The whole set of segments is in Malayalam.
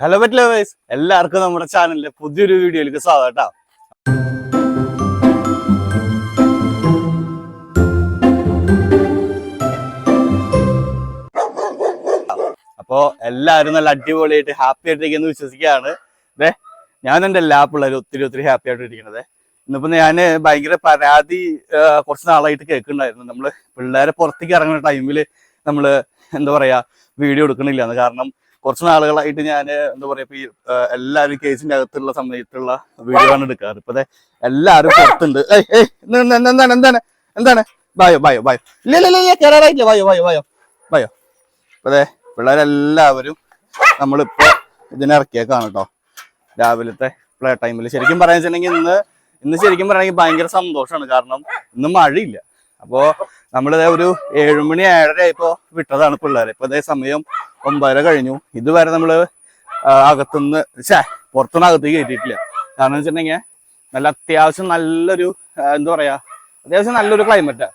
ഹലോ പറ്റില്ല എല്ലാവർക്കും നമ്മുടെ ചാനലിലെ പുതിയൊരു വീഡിയോയിലേക്ക് സ്വാഗതം കേട്ടോ അപ്പോ എല്ലാവരും നല്ല അടിപൊളിയായിട്ട് ഹാപ്പി ആയിട്ടിരിക്കുന്നു വിശ്വസിക്കുകയാണ്. അതെ ഞാൻ എന്റെ എല്ലാ പിള്ളേരും ഒത്തിരി ഒത്തിരി ഹാപ്പി ആയിട്ട് ഇരിക്കണത് ഇന്നിപ്പോ ഞാൻ ഭയങ്കര പരാതി കുറച്ച് നാളായിട്ട് കേൾക്കുന്നുണ്ടായിരുന്നു. നമ്മൾ പിള്ളേരെ പുറത്തേക്ക് ഇറങ്ങുന്ന ടൈമിൽ നമ്മൾ എന്താ പറയാ വീഡിയോ എടുക്കണില്ല. കാരണം കുറച്ച് നാളുകളായിട്ട് ഞാൻ എന്താ പറയാ ഈ എല്ലാവരും കേസിന്റെ അകത്തുള്ള സമയത്തുള്ള വീഡിയോ ആണ് എടുക്കാറ്. ഇപ്പൊ എല്ലാവരും പുറത്തുണ്ട്. എന്താണ് എന്താണ് എന്താണ്? ബായോ ബായോ ബായോ. ഇല്ല ഇല്ല ഇല്ല, കയറാറായില്ല ബായോ ബായോ ബായോ പിള്ളേരെല്ലാവരും നമ്മളിപ്പോ ഇതിനിറക്കിയേക്കാണ് കേട്ടോ രാവിലത്തെ പ്ലേ ടൈമിൽ ശരിക്കും പറയാൻ വെച്ചിട്ടുണ്ടെങ്കിൽ ഇന്ന് ഇന്ന് ശരിക്കും പറയുകയാണെങ്കിൽ ഭയങ്കര സന്തോഷമാണ് കാരണം ഇന്ന് മഴയില്ല. അപ്പോ നമ്മളിതേ ഒരു ഏഴുമണി ഏഴര ഇപ്പോ വിട്ടതാണ് പിള്ളേരെ. ഇപ്പൊ അതേ സമയം ഒമ്പതര കഴിഞ്ഞു. ഇതുവരെ നമ്മൾ ആ, അകത്തുനിന്ന് ഛേ പുറത്തുനിന്ന് അകത്തേക്ക് കയറ്റിയിട്ടില്ല. കാരണം വെച്ചിട്ടുണ്ടെങ്കിൽ നല്ല അത്യാവശ്യം നല്ലൊരു എന്താ പറയാ അത്യാവശ്യം നല്ലൊരു ക്ലൈമറ്റാ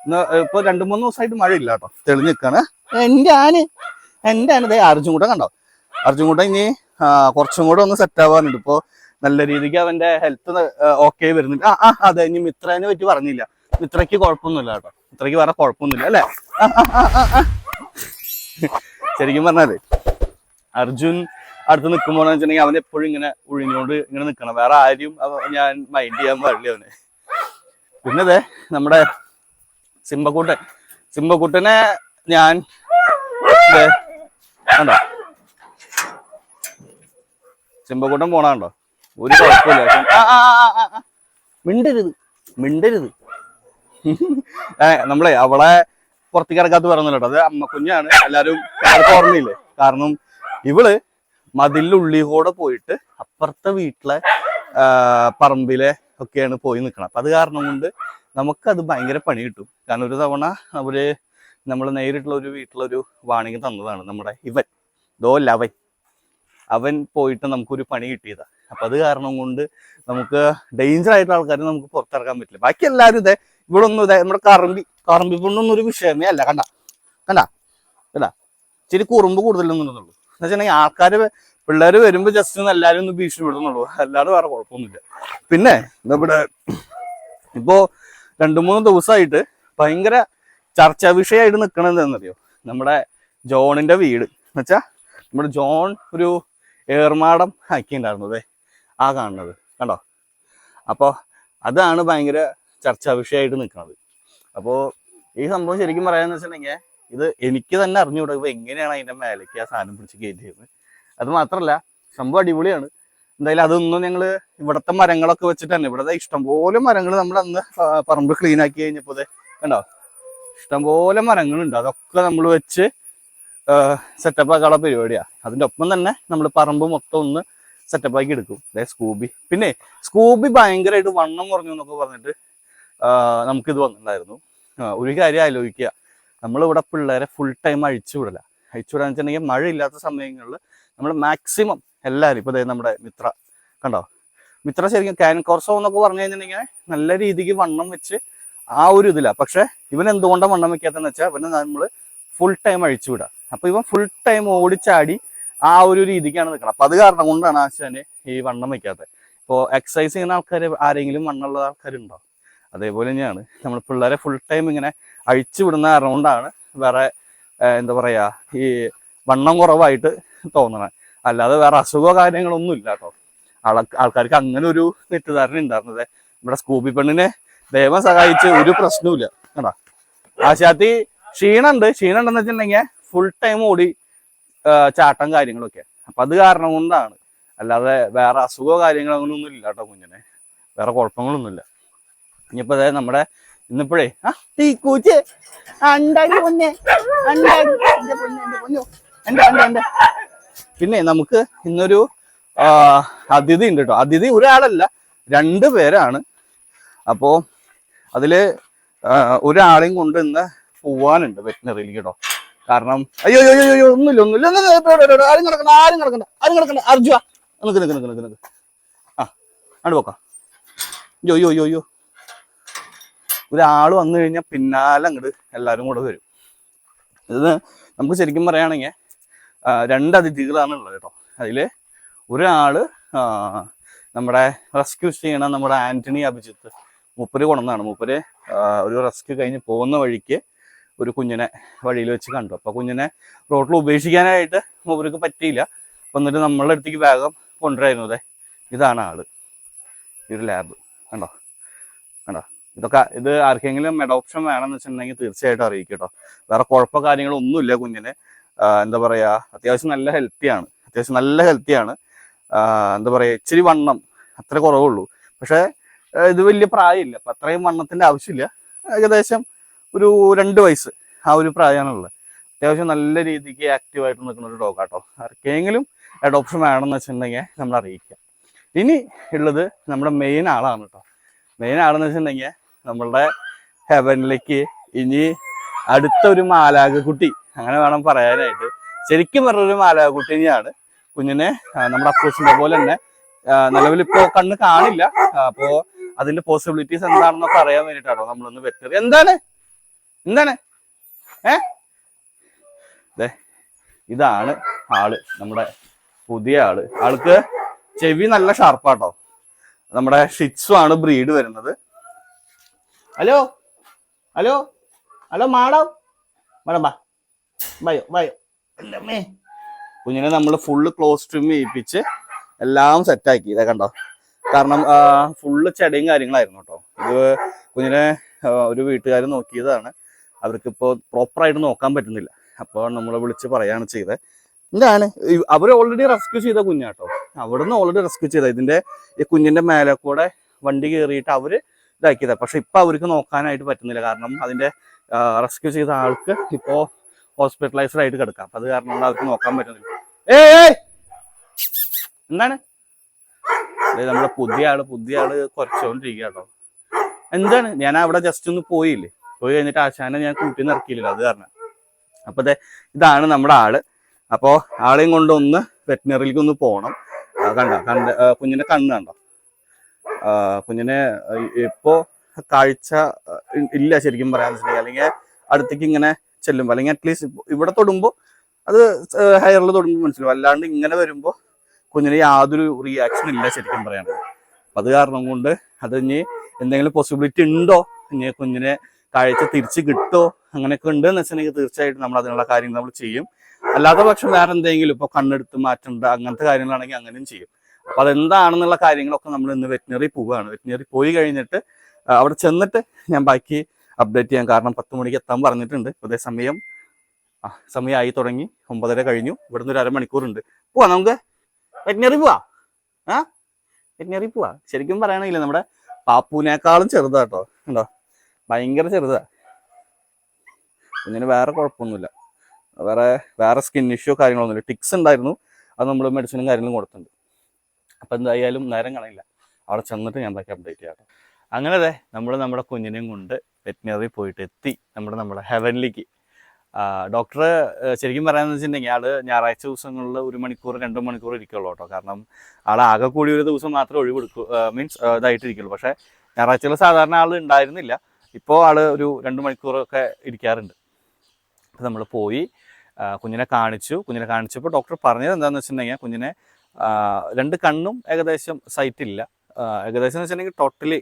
ഇന്ന് ഇപ്പൊ രണ്ടു മൂന്ന് ദിവസമായിട്ട് മഴയില്ല കേട്ടോ. തെളിഞ്ഞ് നിൽക്കാണ് എന്റെ ആന് എന്റെ ആന് ദേ അർജുൻ കൂട്ടം കണ്ടോ? അർജുൻ കൂട്ടം ഇനി കുറച്ചും കൂടെ ഒന്ന് സെറ്റ് ആവാനുണ്ട് ഇപ്പോ നല്ല രീതിക്ക് അവന്റെ ഹെൽത്ത് ഓക്കെ വരുന്നുണ്ട് ആ ആ അതെ ഇനി മിത്രനെ പറ്റി പറഞ്ഞില്ല. മിത്രയ്ക്ക് കുഴപ്പമൊന്നുമില്ല കേട്ടോ. മിത്രയ്ക്ക് വേറെ കുഴപ്പമൊന്നുമില്ല അല്ലേ. ശരിക്കും പറഞ്ഞാൽ അർജുൻ അടുത്ത് നിൽക്കുമ്പോൾ വെച്ചിട്ടുണ്ടെങ്കിൽ അവൻ എപ്പോഴും ഇങ്ങനെ ഒഴിഞ്ഞോണ്ട് ഇങ്ങനെ നിൽക്കണം വേറെ ആരും ഞാൻ മൈൻഡ് ചെയ്യാൻ പാടില്ല അവന്. പിന്നെ അതെ നമ്മുടെ സിംബക്കൂട്ടൻ. സിംബക്കൂട്ടനെ ഞാൻ കണ്ടോ? സിംബക്കൂട്ടൻ പോണാണ്ടോ ഒരു കുഴപ്പമില്ല. മിണ്ടരുത്. മിണ്ടരുത്. നമ്മളെ അവളെ പുറത്തേക്ക് ഇറക്കാത്ത പറയുന്നില്ല അത് അമ്മ കുഞ്ഞാണ്. എല്ലാരും ഓർമ്മയില്ലേ? കാരണം ഇവൾ മതിലുള്ളി കൂടെ പോയിട്ട് അപ്പുറത്തെ വീട്ടിലെ പറമ്പിലെ ഒക്കെയാണ് പോയി നിൽക്കണം അപ്പൊ അത് കാരണം കൊണ്ട് നമുക്കത് ഭയങ്കര പണി കിട്ടും. കാരണം ഒരു തവണ അവർ നമ്മൾ നേരിട്ടുള്ള ഒരു വീട്ടിലൊരു വാണിംഗ് തന്നതാണ് നമ്മുടെ ഇവൻ. ദോ ലവൻ. അവൻ പോയിട്ട് നമുക്കൊരു പണി കിട്ടിയതാ. അപ്പൊ അത് കാരണം കൊണ്ട് നമുക്ക് ഡേഞ്ചർ ആയിട്ടുള്ള ആൾക്കാരെ നമുക്ക് പുറത്തിറക്കാൻ പറ്റില്ല. ബാക്കി എല്ലാവരും ഇതേ ഇവിടെ ഒന്നും ഇതേ നമ്മുടെ കറമ്പി കറമ്പി പൊണ്ണൊന്നും ഒരു വിഷയമേ അല്ല കണ്ട? കണ്ട? കണ്ട? ഇച്ചിരി കുറുമ്പ് കൂടുതലൊന്നും ഉണ്ടെന്നുള്ളൂ എന്ന് വെച്ചിട്ടുണ്ടെങ്കിൽ ആൾക്കാർ പിള്ളേർ വരുമ്പോൾ ജസ്റ്റ് ഒന്ന് എല്ലാവരും ഒന്ന് ഭീഷണിപ്പെടുന്നുള്ളൂ അല്ലാതെ വേറെ കുഴപ്പമൊന്നുമില്ല. പിന്നെ നമ്മുടെ ഇപ്പോ രണ്ടു മൂന്ന് ദിവസമായിട്ട് ഭയങ്കര ചർച്ചാ വിഷയമായിട്ട് നിൽക്കണത് എന്താണെന്നറിയോ? നമ്മുടെ ജോണിന്റെ വീട്. എന്നുവെച്ചാ നമ്മുടെ ജോൺ ഒരു ഏർമാടം ആക്കിയിട്ടുണ്ടായിരുന്നു അതെ ആ കാണുന്നത് കണ്ടോ? അപ്പോൾ അതാണ് ഭയങ്കര ചർച്ചാ വിഷയമായിട്ട് നിൽക്കുന്നത്. അപ്പോൾ ഈ സംഭവം ശരിക്കും പറയാന്ന് വെച്ചിട്ടുണ്ടെങ്കിൽ ഇത് എനിക്ക് തന്നെ അറിഞ്ഞുകൂടാ. ഇപ്പോൾ എങ്ങനെയാണ് അതിന്റെ മേലേക്ക് ആ സാധനം പിടിച്ച് കയറ്റിയത്? അത് മാത്രമല്ല സംഭവം അടിപൊളിയാണ്. എന്തായാലും അതൊന്നും ഞങ്ങൾ ഇവിടുത്തെ മരങ്ങളൊക്കെ വെച്ചിട്ട് തന്നെ ഇവിടുത്തെ ഇഷ്ടംപോലെ മരങ്ങൾ നമ്മൾ അന്ന് പറമ്പ് ക്ലീൻ ആക്കി കഴിഞ്ഞപ്പോൾ കണ്ടോ? ഇഷ്ടംപോലെ മരങ്ങളുണ്ട്. അതൊക്കെ നമ്മൾ വെച്ച് സെറ്റപ്പ് ആക്കാനുള്ള പരിപാടിയാണ് അതിന്റെ ഒപ്പം തന്നെ നമ്മൾ പറമ്പ് മൊത്തം ഒന്ന് സെറ്റപ്പ് ആക്കി എടുക്കും. അതായത് സ്കൂബി പിന്നെ സ്കൂബി ഭയങ്കരമായിട്ട് വണ്ണം കുറഞ്ഞു എന്നൊക്കെ പറഞ്ഞിട്ട് നമുക്കിത് വന്നിട്ടുണ്ടായിരുന്നു. ഒരു കാര്യം ആലോചിക്കുക. നമ്മളിവിടെ പിള്ളേരെ ഫുൾ ടൈം അഴിച്ചു അഴിച്ചുവിടാന്ന് അഴിച്ചു വിടാന്ന് വെച്ചിട്ടുണ്ടെങ്കിൽ മഴ ഇല്ലാത്ത സമയങ്ങളിൽ നമ്മൾ മാക്സിമം എല്ലാവരും ഇപ്പോൾ നമ്മുടെ മിത്ര കണ്ടോ? മിത്ര ശരിക്കും കാൻ കോർസോ എന്നൊക്കെ പറഞ്ഞു കഴിഞ്ഞിട്ടുണ്ടെങ്കിൽ നല്ല രീതിക്ക് വണ്ണം വെച്ച് ആ ഒരു ഇതില്ല പക്ഷെ ഇവൻ എന്തുകൊണ്ടാണ് വണ്ണം വെക്കാത്തെന്ന് വെച്ചാൽ ഇവനെ നമ്മൾ ഫുൾ ടൈം അഴിച്ചു അപ്പോൾ അപ്പൊ ഇവൻ ഫുൾ ടൈം ഓടിച്ചാടി ആ ഒരു രീതിക്കാണ് നിൽക്കണം അപ്പൊ അത് കാരണം കൊണ്ടാണ് ആശാന് ഈ വണ്ണം വയ്ക്കാത്തത് ഇപ്പോൾ എക്സസൈസ് ചെയ്യുന്ന ആൾക്കാർ ആരെങ്കിലും വണ്ണമുള്ള ആൾക്കാരുണ്ടോ? അതേപോലെ തന്നെയാണ്. നമ്മൾ പിള്ളേരെ ഫുൾ ടൈം ഇങ്ങനെ അഴിച്ചു വിടുന്ന കാരണം കൊണ്ടാണ് വേറെ എന്താ പറയാ ഈ വണ്ണം കുറവായിട്ട് തോന്നണത് അല്ലാതെ വേറെ അസുഖമോ കാര്യങ്ങളൊന്നും ഇല്ല കേട്ടോ. ആൾ ആൾക്കാർക്ക് അങ്ങനെ ഒരു തെറ്റിദ്ധാരണ ഉണ്ടായിരുന്നത് നമ്മുടെ സ്കൂബി പെണ്ണിനെ ദൈവം സഹായിച്ച് ഒരു പ്രശ്നവും ഇല്ല കേട്ടോ ആശാത്തി ക്ഷീണുണ്ട്. ക്ഷീണം ഉണ്ടെന്ന് വെച്ചിട്ടുണ്ടെങ്കിൽ ഫുൾ ടൈം ഓടി ചാട്ടം കാര്യങ്ങളൊക്കെ. അപ്പൊ അത് കാരണം കൊണ്ടാണ്. അല്ലാതെ വേറെ അസുഖമോ കാര്യങ്ങളോ അങ്ങനെ ഒന്നും ഇല്ല കേട്ടോ കുഞ്ഞിനെ. വേറെ കുഴപ്പങ്ങളൊന്നുമില്ല. ഇനിയിപ്പോ അതായത് നമ്മുടെ ഇന്നിപ്പോഴേ ആ പൊന്നെ. നമുക്ക് ഇന്നൊരു അതിഥി ഉണ്ട് കേട്ടോ അതിഥി ഒരാളല്ല രണ്ട് പേരാണ്. അപ്പോ അതിൽ ഒരാളെയും കൊണ്ട് ഇന്ന് പോവാനുണ്ട് വെറ്റിനറിയിലേക്ക് കേട്ടോ കാരണം അയ്യോ അയ്യോ അയ്യോ ഒന്നുമില്ല ഒന്നുമില്ല. ആരും നടക്കണ്ട ആരും നടക്കണ്ട ആരും നടക്കണ്ട അർജുവ നിക്ക് നിക്ക് നിക്ക് നിക്ക് ആ പോക്കാം. അയ്യോ അയ്യോ അയ്യോ അയ്യോ. ഒരാൾ വന്നു കഴിഞ്ഞാൽ പിന്നാലെ അങ്ങോട്ട് എല്ലാവരും കൂടെ വരും. ഇത് നമുക്ക് ശരിക്കും പറയുകയാണെങ്കിൽ രണ്ട് അതിഥികളാണ് ഉള്ളത് കേട്ടോ. അതിൽ ഒരാൾ നമ്മുടെ റെസ്ക്യൂ ചെയ്യണ നമ്മുടെ ആന്റണി അഭിജിത്ത്. മൂപ്പര് കൊണ്ടുവന്നാണ് മൂപ്പര് ഒരു റെസ്ക്യൂ കഴിഞ്ഞ് പോകുന്ന വഴിക്ക് ഒരു കുഞ്ഞിനെ വഴിയിൽ വെച്ച് കണ്ടു. അപ്പൊ കുഞ്ഞിനെ റോട്ടിൽ ഉപേക്ഷിക്കാനായിട്ട് മൂപ്പർക്ക് പറ്റിയില്ല. അപ്പൊ എന്നിട്ട് നമ്മളുടെ അടുത്തേക്ക് വേഗം കൊണ്ടുവരായിരുന്നു. അതെ ഇതാണ് ആൾ. ഈ ഒരു ലാബ് കണ്ടോ? കണ്ടോ? ഇതൊക്കെ ഇത് ആർക്കെങ്കിലും അഡോപ്ഷൻ വേണമെന്ന് വെച്ചിട്ടുണ്ടെങ്കിൽ തീർച്ചയായിട്ടും അറിയിക്കും കേട്ടോ വേറെ കുഴപ്പ കാര്യങ്ങളൊന്നുമില്ല കുഞ്ഞിന്. എന്താ പറയാ അത്യാവശ്യം നല്ല ഹെൽത്തിയാണ് അത്യാവശ്യം നല്ല ഹെൽത്തിയാണ് എന്താ പറയാ ഇച്ചിരി വണ്ണം അത്ര കുറവുള്ളൂ. പക്ഷെ ഇത് വലിയ പ്രായമില്ല. അപ്പൊ അത്രയും വണ്ണത്തിന്റെ ആവശ്യമില്ല. ഏകദേശം ഒരു രണ്ട് വയസ്സ് ആ ഒരു പ്രായമാണുള്ളത്. അത്യാവശ്യം നല്ല രീതിക്ക് ആക്റ്റീവായിട്ട് നിൽക്കുന്ന ഒരു ഡോഗ് ആട്ടോ. ആർക്കെങ്കിലും അഡോപ്ഷൻ വേണമെന്ന് വെച്ചിട്ടുണ്ടെങ്കിൽ നമ്മൾ അറിയിക്കാം. ഇനി ഉള്ളത് നമ്മുടെ മെയിൻ ആളാണ് കേട്ടോ മെയിൻ ആളെന്ന് വെച്ചിട്ടുണ്ടെങ്കിൽ നമ്മളുടെ ഹെവനിലേക്ക് ഇനി അടുത്ത ഒരു മാലാകക്കുട്ടി അങ്ങനെ വേണം പറയാനായിട്ട്. ശരിക്കും പറഞ്ഞൊരു മാലാകക്കുട്ടി തന്നെയാണ്. കുഞ്ഞിനെ നമ്മുടെ അപ്പൂസിന്റെ പോലെ തന്നെ നിലവിൽ കണ്ണ് കാണില്ല. അപ്പോ അതിന്റെ പോസിബിലിറ്റീസ് എന്താണെന്നൊക്കെ അറിയാൻ വേണ്ടിട്ടാണോ നമ്മളൊന്ന് വെറ്ററി എന്താണ്? എന്താണ്? ഏ? ഇതാണ് ആൾ നമ്മുടെ പുതിയ ആൾ. ആൾക്ക് ചെവി നല്ല ഷാർപ്പാട്ടോ. നമ്മുടെ ഷിറ്റ്സു ആണ് ബ്രീഡ് വരുന്നത്. Hello? Hello? Hello madam? Madam ബാ ബയോ ബയോ അല്ലമ്മേ കുഞ്ഞിനെ നമ്മൾ ഫുള്ള് ക്ലോസ് ട്രിം ചെയ്യിപ്പിച്ച് എല്ലാം സെറ്റാക്കി ഇതാ കണ്ടോ? കാരണം ഫുള്ള് ചെടിയും കാര്യങ്ങളായിരുന്നു കേട്ടോ. ഇത് കുഞ്ഞിനെ ഒരു വീട്ടുകാർ നോക്കിയതാണ്. അവർക്കിപ്പോൾ പ്രോപ്പറായിട്ട് നോക്കാൻ പറ്റുന്നില്ല. അപ്പോൾ നമ്മൾ വിളിച്ച് പറയാണ് ചെയ്തത് എന്താണ്? അവർ ഓൾറെഡി റെസ്ക്യൂ ചെയ്ത കുഞ്ഞാട്ടോ. അവിടുന്ന് ഓൾറെഡി റെസ്ക്യൂ ചെയ്ത. ഇതിന്റെ ഈ കുഞ്ഞിന്റെ മേലെ കൂടെ വണ്ടി കയറിയിട്ട് അവർ ഇതാക്കിയതാ. പക്ഷെ ഇപ്പൊ അവർക്ക് നോക്കാനായിട്ട് പറ്റുന്നില്ല. കാരണം അതിന്റെ റെസ്ക്യൂ ചെയ്ത ആൾക്ക് ഇപ്പോ ഹോസ്പിറ്റലൈസ്ഡ് ആയിട്ട് കിടക്കാം. അപ്പം അത് കാരണം അവർക്ക് നോക്കാൻ പറ്റുന്നില്ല. ഏയ്! എന്താണ്? നമ്മുടെ പുതിയ ആൾ പുതിയ ആൾ കുറച്ചുകൊണ്ടിരിക്കുക കേട്ടോ എന്താണ്? ഞാൻ അവിടെ ജസ്റ്റ് ഒന്ന് പോയില്ലേ? പോയി കഴിഞ്ഞിട്ട് ആശാനെ ഞാൻ കൂട്ടി നിറക്കിയില്ല അത് കാരണം. അപ്പൊ ഇതാണ് നമ്മുടെ ആൾ. അപ്പോ ആളെയും കൊണ്ട് ഒന്ന് വെറ്റിനറിയിലേക്ക് ഒന്ന് പോകണം കണ്ടോ കണ്ട കുഞ്ഞിന്റെ കണ്ണ് കണ്ടോ? കുഞ്ഞിനെ ഇപ്പോ കാഴ്ച ഇല്ല ശരിക്കും പറയാൻ വെച്ചിട്ടുണ്ടെങ്കിൽ അല്ലെങ്കിൽ അടുത്തേക്ക് ഇങ്ങനെ ചെല്ലുമ്പോൾ അല്ലെങ്കിൽ അറ്റ്ലീസ്റ്റ് ഇവിടെ തൊടുമ്പോൾ അത് ഹയറിൽ തൊടുമ്പോൾ മനസ്സിലാവും. അല്ലാണ്ട് ഇങ്ങനെ വരുമ്പോൾ കുഞ്ഞിന് യാതൊരു റിയാക്ഷൻ ഇല്ല ശരിക്കും പറയാനുള്ളത് അപ്പൊ അത് കാരണം കൊണ്ട് അത് ഇനി എന്തെങ്കിലും പോസിബിലിറ്റി ഉണ്ടോ? ഇനി കുഞ്ഞിനെ കാഴ്ച തിരിച്ച് കിട്ടോ? അങ്ങനെയൊക്കെ ഉണ്ട് എന്ന് വെച്ചിട്ടുണ്ടെങ്കിൽ തീർച്ചയായിട്ടും നമ്മൾ അതിനുള്ള കാര്യങ്ങൾ നമ്മൾ ചെയ്യും. അല്ലാത്ത പക്ഷം വേറെ എന്തെങ്കിലും ഇപ്പൊ കണ്ണെടുത്ത് മാറ്റേണ്ട അങ്ങനത്തെ കാര്യങ്ങളാണെങ്കിൽ അങ്ങനെയും ചെയ്യും. അപ്പൊ അതെന്താണെന്നുള്ള കാര്യങ്ങളൊക്കെ നമ്മൾ ഇന്ന് വെറ്റിനറി പോവുകയാണ്. വെറ്റിനറി പോയി കഴിഞ്ഞിട്ട് അവിടെ ചെന്നിട്ട് ഞാൻ ബാക്കി അപ്ഡേറ്റ് ചെയ്യാം. കാരണം പത്ത് മണിക്ക് എത്താൻ പറഞ്ഞിട്ടുണ്ട്. അതേ സമയം സമയമായി തുടങ്ങി. ഒമ്പതര കഴിഞ്ഞു. ഇവിടുന്ന് ഒരു അരമണിക്കൂറുണ്ട്. പോവാ നമുക്ക്. വെറ്റിനറി പോവാ. ആ? വെറ്റിനറി പോവാ. ശരിക്കും പറയണമെങ്കിൽ നമ്മുടെ പാപ്പൂനേക്കാളും ചെറുതാട്ടോ. ഉണ്ടോ ഭയങ്കര ചെറുതാ. കുഞ്ഞിന് വേറെ കുഴപ്പമൊന്നുമില്ല. വേറെ വേറെ സ്കിൻ ഇഷ്യൂ കാര്യങ്ങളൊന്നുമില്ല. ടിക്സ് ഉണ്ടായിരുന്നു. അത് നമ്മൾ മെഡിസിനും കാര്യങ്ങളും കൊടുത്തിട്ടുണ്ട്. അപ്പം എന്തായാലും നേരം കളയില്ല. അവിടെ ചെന്നിട്ട് ഞാൻ ബാക്കി അപ്ഡേറ്റ് ചെയ്യാം അങ്ങനെ അതെ നമ്മൾ നമ്മുടെ കുഞ്ഞിനെയും കൊണ്ട് വെറ്റിനറി പോയിട്ട് എത്തി. നമ്മുടെ നമ്മുടെ ഹെവൻലിക്ക് ഡോക്ടർ ശരിക്കും പറയാമെന്ന് വെച്ചിട്ടുണ്ടെങ്കിൽ ആൾ ഞായറാഴ്ച ദിവസങ്ങളിൽ ഒരു മണിക്കൂർ രണ്ട് മണിക്കൂർ ഇരിക്കുള്ളൂ കേട്ടോ. കാരണം ആൾ ആകെ കൂടി ഒരു ദിവസം മാത്രമേ ഒഴിവെടുക്കൂ മീൻസ് ഇതായിട്ടിരിക്കുള്ളൂ. പക്ഷേ ഞായറാഴ്ചകൾ സാധാരണ ആൾ ഉണ്ടായിരുന്നില്ല. ഇപ്പോൾ ആൾ ഒരു രണ്ട് മണിക്കൂറൊക്കെ ഇരിക്കാറുണ്ട്. അപ്പം നമ്മൾ പോയി കുഞ്ഞിനെ കാണിച്ചു. കുഞ്ഞിനെ കാണിച്ചപ്പോൾ ഡോക്ടർ പറഞ്ഞത് എന്താണെന്ന് വെച്ചിട്ടുണ്ടെങ്കിൽ കുഞ്ഞിനെ രണ്ട് കണ്ണും ഏകദേശം സൈറ്റ് ഇല്ല. ഏകദേശം എന്ന് വെച്ചിട്ടുണ്ടെങ്കിൽ ടോട്ടലി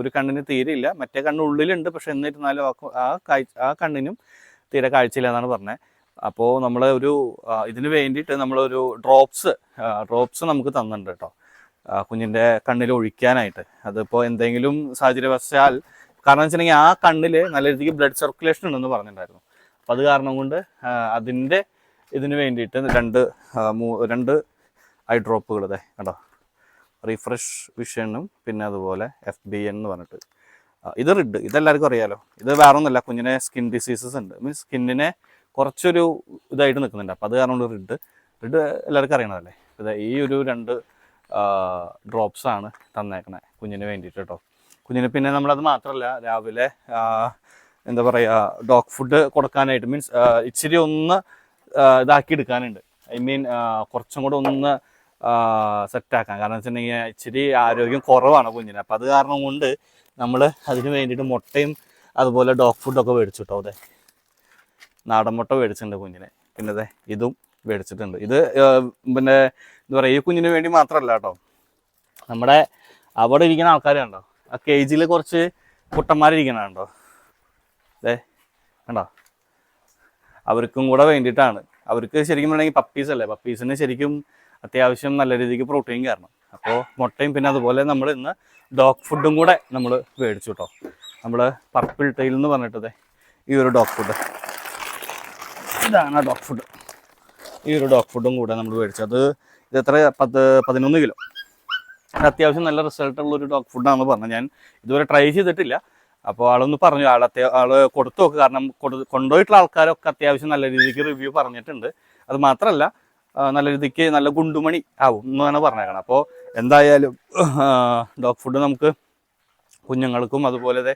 ഒരു കണ്ണിന് തീരെ ഇല്ല. മറ്റേ കണ്ണ് ഉള്ളിലുണ്ട് പക്ഷെ എന്നിരുന്നാലും ആ കാഴ്ച ആ കണ്ണിനും തീരെ കാഴ്ചയില്ല എന്നാണ് പറഞ്ഞത് അപ്പോൾ നമ്മൾ ഒരു ഇതിന് വേണ്ടിയിട്ട് നമ്മളൊരു ഡ്രോപ്സ് ഡ്രോപ്സ് നമുക്ക് തന്നിട്ടുണ്ട് കേട്ടോ കുഞ്ഞിന്റെ കണ്ണിൽ ഒഴിക്കാനായിട്ട്. അതിപ്പോൾ എന്തെങ്കിലും സാഹചര്യവശാൽ കാരണം വെച്ചിട്ടുണ്ടെങ്കിൽ ആ കണ്ണിൽ നല്ല രീതിക്ക് ബ്ലഡ് സർക്കുലേഷൻ ഉണ്ടെന്ന് പറഞ്ഞിട്ടുണ്ടായിരുന്നു. അപ്പം അത് കാരണം കൊണ്ട് അതിന്റെ ഇതിന് വേണ്ടിയിട്ട് രണ്ട് രണ്ട് ഐ ഡ്രോപ്പുകൾ ഇതേ കണ്ടോ? റീഫ്രഷ് വിഷനും പിന്നെ അതുപോലെ എഫ് ബി എൻ എന്ന് പറഞ്ഞിട്ട്. ഇത് റിഡ് ഇതെല്ലാവർക്കും അറിയാലോ. ഇത് വേറെ ഒന്നുമല്ല കുഞ്ഞിനെ സ്കിൻ ഡിസീസസ് ഉണ്ട്. മീൻസ് സ്കിന്നിനെ കുറച്ചൊരു ഇതായിട്ട് നിൽക്കുന്നുണ്ട്. അപ്പം അത് കാരണം റിഡ് റിഡ് എല്ലാവർക്കും അറിയണതല്ലേ? ഇത് ഈ ഒരു രണ്ട് ഡ്രോപ്സാണ് തന്നേക്കണേ കുഞ്ഞിന് വേണ്ടിയിട്ട് കേട്ടോ കുഞ്ഞിന് പിന്നെ നമ്മളത് മാത്രമല്ല രാവിലെ എന്താ പറയുക ഡോഗ് ഫുഡ് കൊടുക്കാനായിട്ട് മീൻസ് ഇച്ചിരി ഒന്ന് ഇതാക്കി എടുക്കാനുണ്ട്. ഐ മീൻ കുറച്ചും കൂടെ ഒന്ന് സെറ്റാക്കാം കാരണം വെച്ചിട്ടുണ്ടെങ്കിൽ ഇച്ചിരി ആരോഗ്യം കുറവാണ് കുഞ്ഞിന്. അപ്പം അത് കാരണം കൊണ്ട് നമ്മൾ അതിന് വേണ്ടിയിട്ട് മുട്ടയും അതുപോലെ ഡോഗ് ഫുഡൊക്കെ മേടിച്ചു കേട്ടോ അതെ. നാടൻ മുട്ട മേടിച്ചിട്ടുണ്ട് കുഞ്ഞിനെ. പിന്നെ അതെ ഇതും മേടിച്ചിട്ടുണ്ട്. ഇത് പിന്നെ എന്താ പറയുക ഈ കുഞ്ഞിന് വേണ്ടി മാത്രമല്ല കേട്ടോ. നമ്മുടെ അവിടെ ഇരിക്കുന്ന ആൾക്കാർ കണ്ടോ ആ കേജിൽ കുറച്ച് കുട്ടന്മാരിരിക്കണ കണ്ടോ അതെ കണ്ടോ? അവർക്കും കൂടെ വേണ്ടിയിട്ടാണ്. അവർക്ക് ശരിക്കും പറഞ്ഞെങ്കിൽ പപ്പീസ് അല്ലേ? പപ്പീസിന് ശരിക്കും അത്യാവശ്യം നല്ല രീതിക്ക് പ്രോട്ടീൻ കയറണം അപ്പോൾ മുട്ടയും പിന്നെ അതുപോലെ നമ്മൾ ഇന്ന് ഡോഗ് ഫുഡും കൂടെ നമ്മൾ മേടിച്ചു കേട്ടോ നമ്മൾ പർപ്പിൾ ടൈൽ എന്ന് പറഞ്ഞിട്ടതെ ഈ ഒരു ഡോഗ് ഫുഡ് ഇതാണ് ഡോഗ് ഫുഡ് ഈ ഒരു ഡോഗ് ഫുഡും കൂടെ നമ്മൾ മേടിച്ചു. അത് ഇത് എത്ര? പത്ത് പതിനൊന്ന് കിലോ. അത്യാവശ്യം നല്ല റിസൾട്ട് ഉള്ള ഒരു ഡോഗ് ഫുഡാണെന്ന് പറഞ്ഞു. ഞാൻ ഇതുവരെ ട്രൈ ചെയ്തിട്ടില്ല. അപ്പോൾ ആളൊന്ന് പറഞ്ഞു ആൾ അത്യാ ആൾ കൊടുത്തു നോക്ക്. കാരണം കൊടു കൊണ്ടുപോയിട്ടുള്ള ആൾക്കാരൊക്കെ അത്യാവശ്യം നല്ല രീതിക്ക് റിവ്യൂ പറഞ്ഞിട്ടുണ്ട്. അത് മാത്രമല്ല നല്ല രീതിക്ക് നല്ല ഗുണ്ടുമണി ആവും എന്നാണ് പറഞ്ഞേക്കണം. അപ്പോൾ എന്തായാലും ഡോഗ് ഫുഡ് നമുക്ക് കുഞ്ഞുങ്ങൾക്കും അതുപോലെ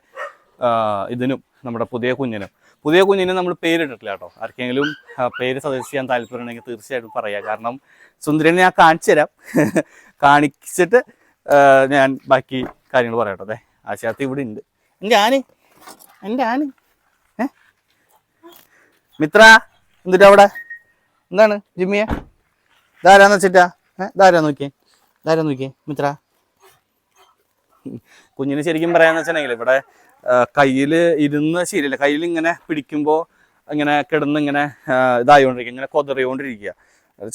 ഇതിനും നമ്മുടെ പുതിയ കുഞ്ഞിനും. പുതിയ കുഞ്ഞിന് നമ്മൾ പേരിട്ടിട്ടില്ല കേട്ടോ. ആർക്കെങ്കിലും പേര് സജസ്റ്റ് ചെയ്യാൻ താല്പര്യമുണ്ടെങ്കിൽ തീർച്ചയായിട്ടും പറയാം. കാരണം സുന്ദരനെ ഞാൻ കാണിച്ചു തരാം കാണിച്ചിട്ട് ഞാൻ ബാക്കി കാര്യങ്ങൾ പറയട്ടെ ആശയാർത്ഥി ഇവിടെ ഉണ്ട്. എന്റെ ആന് എന്റെ ആന്. മിത്ര എന്നിട്ട് അവിടെ? എന്താണ് ജിമ്മിയെ? ധാരാന്ന് വെച്ചിട്ടാ? ഏഹ് ധാരാ നോക്കിയേ? ധാരാ നോക്കിയേ? മിത്ര. കുഞ്ഞിന് ശരിക്കും പറയാന്ന് വെച്ചിട്ടുണ്ടെങ്കിൽ ഇവിടെ കയ്യിൽ ഇരുന്ന് ശരിയല്ല കയ്യിൽ ഇങ്ങനെ പിടിക്കുമ്പോൾ ഇങ്ങനെ കിടന്ന് ഇങ്ങനെ ഇതായോണ്ടിരിക്കുക. ഇങ്ങനെ കൊതറിയോണ്ടിരിക്കുക.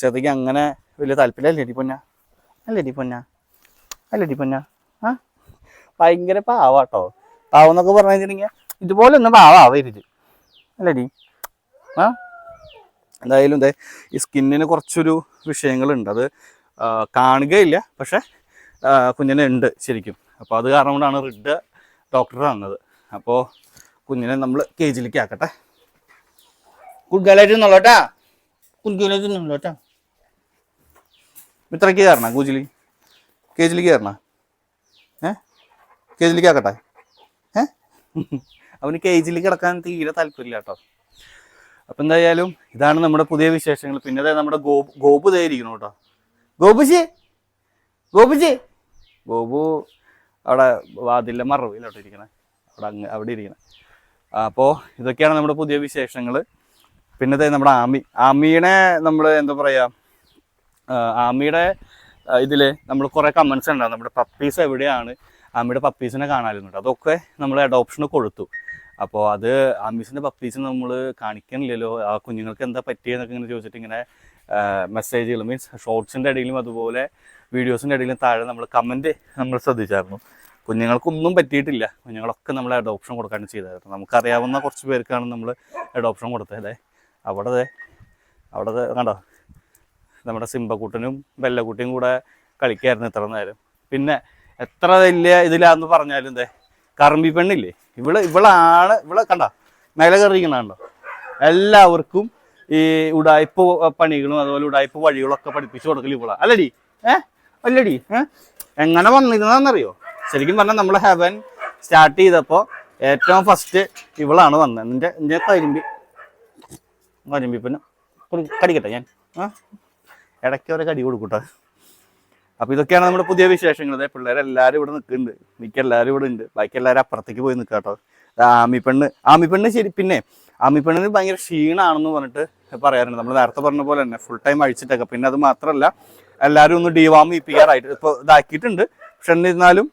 ചെറുക്ക് അങ്ങനെ വലിയ താല്പര്യമല്ലേ. അല്ലേ പൊന്ന. അല്ലേ പൊന്ന? അല്ലേ പൊന്ന? ആ? ഭയങ്കര പാവാട്ടോ. പാവം എന്നൊക്കെ പറഞ്ഞു കഴിഞ്ഞിട്ടുണ്ടെങ്കിൽ ഇതുപോലെ ഒന്നും പാവാവരുത്. അല്ലേടി ആ? എന്തായാലും ഇതേ ഈ സ്കിന്നിന് കുറച്ചൊരു വിഷയങ്ങളുണ്ട്. അത് കാണുകയില്ല. പക്ഷെ കുഞ്ഞിനെ ഉണ്ട് ശരിക്കും. അപ്പോൾ അത് കാരണം കൊണ്ടാണ് റിഡ് ഡോക്ടർ തന്നത് അപ്പോൾ കുഞ്ഞിനെ നമ്മൾ കേജിലേക്ക് ആക്കട്ടെ. കുഡ്ഗലായിട്ട് നിന്നോട്ടാ കുഡ്ഗലായിട്ട് നിന്നോട്ടാ ഇത്രയ്ക്ക് കയറണ? കൂജിലി കേജിലേക്ക് കയറണ? ഏ? കേജിലേക്ക് ആക്കട്ടെ. ഏ? അവന് കേജിൽ കിടക്കാൻ തീരെ താല്പര്യമില്ല കേട്ടോ. അപ്പം എന്തായാലും ഇതാണ് നമ്മുടെ പുതിയ വിശേഷങ്ങൾ. പിന്നെ ദേ നമ്മുടെ ഗോപു ഗോപു ദേ ഇരിക്കുന്നു കേട്ടോ. ഗോപുജി! ഗോപുജി! ഗോപു അവിടെ വാതിലെ മറവിലോട്ട് ഇരിക്കണേ. അവിടെ അങ്ങ് അവിടെ ഇരിക്കണേ. അപ്പോൾ ഇതൊക്കെയാണ് നമ്മുടെ പുതിയ വിശേഷങ്ങൾ പിന്നെ ദേ നമ്മുടെ ആമി ആമീനെ നമ്മൾ എന്താ പറയുക ആമിയുടെ ഇതിൽ നമ്മൾ കുറേ കമൻസ് ഉണ്ടാവും നമ്മുടെ പപ്പീസ് എവിടെയാണ്? ആമിയുടെ പപ്പീസിനെ കാണാനുണ്ട് അതൊക്കെ നമ്മൾ അഡോപ്ഷന് കൊടുത്തു. അപ്പോൾ അത് ആമീസിന്റെ പപ്പീസ് നമ്മൾ കാണിക്കണില്ലല്ലോ. ആ കുഞ്ഞുങ്ങൾക്ക് എന്താ പറ്റിയെന്നൊക്കെ ഇങ്ങനെ ചോദിച്ചിട്ട് ഇങ്ങനെ മെസ്സേജുകൾ മീൻസ് ഷോർട്സിന്റെ ഇടയിലും അതുപോലെ വീഡിയോസിന്റെ ഇടയിലും താഴെ നമ്മൾ കമന്റ് നമ്മൾ ശ്രദ്ധിച്ചായിരുന്നു. കുഞ്ഞുങ്ങൾക്കൊന്നും പറ്റിയിട്ടില്ല. കുഞ്ഞുങ്ങളൊക്കെ നമ്മൾ അഡോപ്ഷൻ കൊടുക്കാണ് ചെയ്തായിരുന്നു നമുക്കറിയാവുന്ന കുറച്ച് പേർക്കാണ് നമ്മൾ അഡോപ്ഷൻ കൊടുത്തത്. അവിടെ അവിടെ കണ്ടോ? നമ്മുടെ സിംബക്കുട്ടനും ബെല്ലക്കുട്ടിയും കൂടെ കളിക്കായിരുന്നു ഇത്ര നേരം. പിന്നെ എത്ര വലിയ ഇതിലാന്ന് പറഞ്ഞാലും എന്തേ കറമ്പി പെണ്ണില്ലേ? ഇവൾ ഇവളാണ് ഇവളെ കണ്ട മേലെ കയറിയിരിക്കണോ എല്ലാവർക്കും ഈ ഉടായ്പ പണികളും അതുപോലെ ഉടായ്പ വഴികളൊക്കെ പഠിപ്പിച്ചു കൊടുക്കൽ ഇവളാ. അല്ലടി? ഏ? അല്ലടി? ഏഹ് എങ്ങനെ വന്നിരുന്നതെന്നറിയോ? ശരിക്കും പറഞ്ഞാൽ നമ്മൾ ഹെവൻ സ്റ്റാർട്ട് ചെയ്തപ്പോൾ ഏറ്റവും ഫസ്റ്റ് ഇവളാണ് വന്നത് നിന്റെ നിന്റെ കരിമ്പി കരിമ്പി പിന്നെ കടിക്കട്ടെ ഞാൻ? ആ ഇടയ്ക്ക് അവരെ കടി കൊടുക്കൂട്ടോ. അപ്പൊ ഇതൊക്കെയാണ് നമ്മുടെ പുതിയ വിശേഷങ്ങൾ അതെ പിള്ളേരെല്ലാവരും ഇവിടെ നിൽക്കുന്നുണ്ട് മിക്ക എല്ലാവരും ഇവിടെ ഉണ്ട് ബാക്കി എല്ലാവരും അപ്പുറത്തേക്ക് പോയി നിൽക്കുക കേട്ടോ ആമി പെണ്ണ് ആമി പെണ്ണ് ശരി പിന്നെ ആമിപ്പെണ്ണിന് ഭയങ്കര ക്ഷീണാണെന്ന് പറഞ്ഞിട്ട് പറയാറുണ്ട്. നമ്മൾ നേരത്തെ പറഞ്ഞ പോലെ തന്നെ ഫുൾ ടൈം അഴിച്ചിട്ടൊക്കെ. പിന്നെ അത് മാത്രമല്ല എല്ലാവരും ഒന്ന് ഡിവാം ഇപ്പിക്കാറായിട്ട് ഇപ്പോൾ ഇതാക്കിയിട്ടുണ്ട്. പക്ഷെ എന്നിരുന്നാലും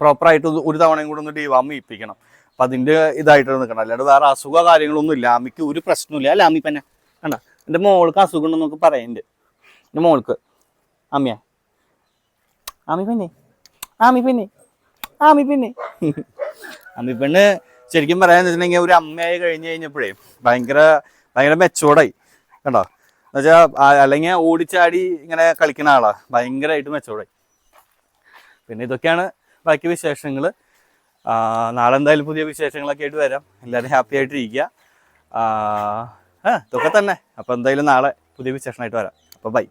പ്രോപ്പറായിട്ട് ഒരു തവണയും കൂടെ ഒന്ന് ഡിവാം ഇപ്പിക്കണം അപ്പം അതിന്റെ ഇതായിട്ട് നിൽക്കണം അല്ലാണ്ട് വേറെ അസുഖ കാര്യങ്ങളൊന്നും ഇല്ല. ആമിക്ക് ഒരു പ്രശ്നമില്ല അല്ല ആമി പെന്നെ കണ്ട? എന്റെ മോൾക്ക് അസുഖം ഉണ്ടെന്നൊക്കെ പറയുന്നുണ്ട് എന്റെ മോൾക്ക് അമ്മയാ ആമി പെണ്ണെ ആമി പെണ്ണെ ആമി പെണ്ണെ ആമി പെണ്ണ് ശരിക്കും പറയാന്ന് വെച്ചിട്ടുണ്ടെങ്കിൽ ഒരു അമ്മയായി കഴിഞ്ഞ് കഴിഞ്ഞപ്പോഴേ ഭയങ്കര ഭയങ്കര മെച്ചോർഡായി കണ്ടോ? എന്നുവെച്ചാൽ അല്ലെങ്കിൽ ഓടിച്ചാടി ഇങ്ങനെ കളിക്കുന്ന ആളാ. ഭയങ്കരമായിട്ട് മെച്ചോർഡായി പിന്നെ ഇതൊക്കെയാണ് ബാക്കി വിശേഷങ്ങൾ നാളെ എന്തായാലും പുതിയ വിശേഷങ്ങളൊക്കെ ആയിട്ട് വരാം. എല്ലാവരും ഹാപ്പി ആയിട്ടിരിക്കുക. ഇതൊക്കെ തന്നെ. അപ്പോൾ എന്തായാലും നാളെ പുതിയ വിശേഷമായിട്ട് വരാം. അപ്പോൾ ബൈ